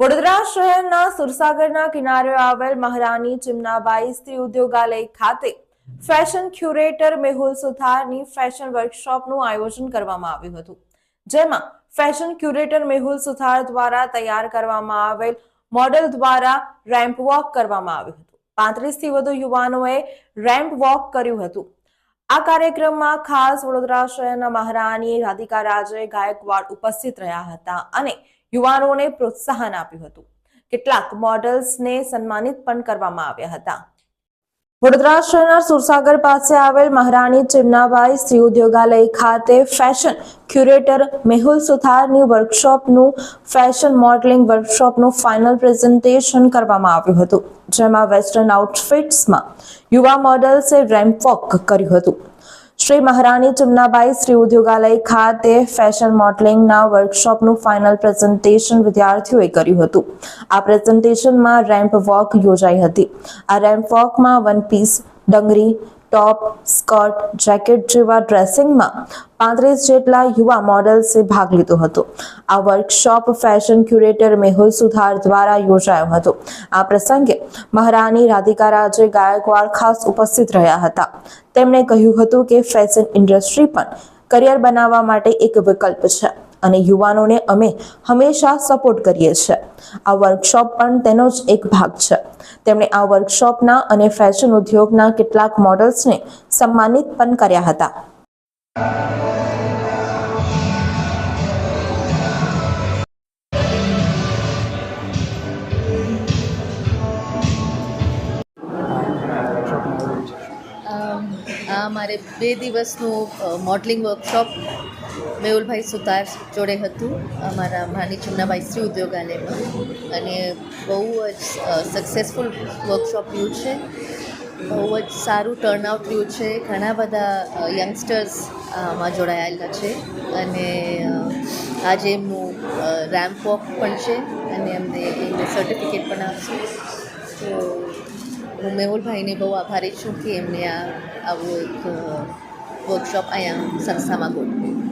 વડોદરા શહેરના સુરસાગરના કિનારે આવેલ મહારાણી ચિમનાબાઈ સ્ત્રી ઉદ્યોગાલય ખાતે ફેશન ક્યુરેટર મેહુલ સુથારની ફેશન વર્કશોપનું આયોજન કરવામાં આવ્યું હતું. જેમાં ફેશન ક્યુરેટર મેહુલ સુથાર દ્વારા તૈયાર કરવામાં આવેલ મોડેલ દ્વારા રેમ્પ વોક કરવામાં આવ્યું હતું. પાંત્રીસથી વધુ યુવાનોએ રેમ્પ વોક કર્યું હતું. આ કાર્યક્રમમાં ખાસ વડોદરા શહેરના મહારાણી રાધિકા રાજે ગાયકવાડ ઉપસ્થિત રહ્યા હતા અને યુવાનોને પ્રોત્સાહન આપ્યું હતું. કેટલાક મોડલ્સને સન્માનિત પણ કરવામાં આવ્યા હતા. વડોદરા શહેરના સુરસાગર પાસે આવેલ મહારાણી ચિમનાબાઈ સ્ત્રી ઉદ્યોગાલય ખાતે ફેશન ક્યુરેટર મેહુલ સુથારની વર્કશોપનું ફેશન મોડલિંગ વર્કશોપનું ફાઇનલ પ્રેઝન્ટેશન કરવામાં આવ્યું હતું, જેમાં વેસ્ટર્ન આઉટફિટ્સમાં યુવા મોડલ્સે રેમ્પ વોક કર્યું હતું. શ્રી મહારાણી ચુમનાબાઈ શ્રી ઉદ્યોગાલય ખાતે ફેશન મોડલિંગના વર્કશોપનું ફાઇનલ પ્રેઝન્ટેશન વિદ્યાર્થીઓએ કર્યું હતું. આ પ્રેઝન્ટેશનમાં રેમ્પ વોક યોજાઈ હતી. આ ramp વોકમાં one piece, dungaree top, skirt, jacket જેવા ડ્રેસિંગમાં પાંત્રીસ જેટલા યુવા મોડલ્સે ભાગ લીધો હતો. આ વર્કશોપ ફેશન ક્યુરેટર મેહુલ સુધાર દ્વારા યોજાયો હતો. આ પ્રસંગે મહારાણી રાધિકા રાજે ગાયકવાડ ખાસ ઉપસ્થિત રહ્યા હતા. તેમણે કહ્યું હતું કે ફેશન ઇન્ડસ્ટ્રી પણ કરિયર બનાવવા માટે એક વિકલ્પ છે. અને યુવાનોને અમે હંમેશા સપોર્ટ કરીએ છીએ. આ વર્કશોપ પણ તેનો જ એક ભાગ છે. તેમણે આ વર્કશોપના અને ફેશન ઉદ્યોગના કેટલાક મોડલ્સને સન્માનિત પણ કર્યા હતા. આ મારે બે દિવસનું મોડલિંગ વર્કશોપ મેહુલભાઈ સુતાર જોડે હતું. અમારા માની ચુમનાબાઈ શ્રી ઉદ્યોગાલયમાં. અને બહુ જ સક્સેસફુલ વર્કશોપ રહ્યું છે. બહુ જ સારું ટર્નઆઉટ રહ્યું છે. ઘણા બધા યંગસ્ટર્સ આમાં જોડાયેલા છે. અને આજે એમનું રેમ્પ વોક પણ છે અને એમને એમને સર્ટિફિકેટ પણ આપશે. તો હું મેહુલભાઈને બહુ આભારી છું કે એમને આ, આવું એક વર્કશોપ અહીંયા સંસ્થામાં ગોઠવ્યું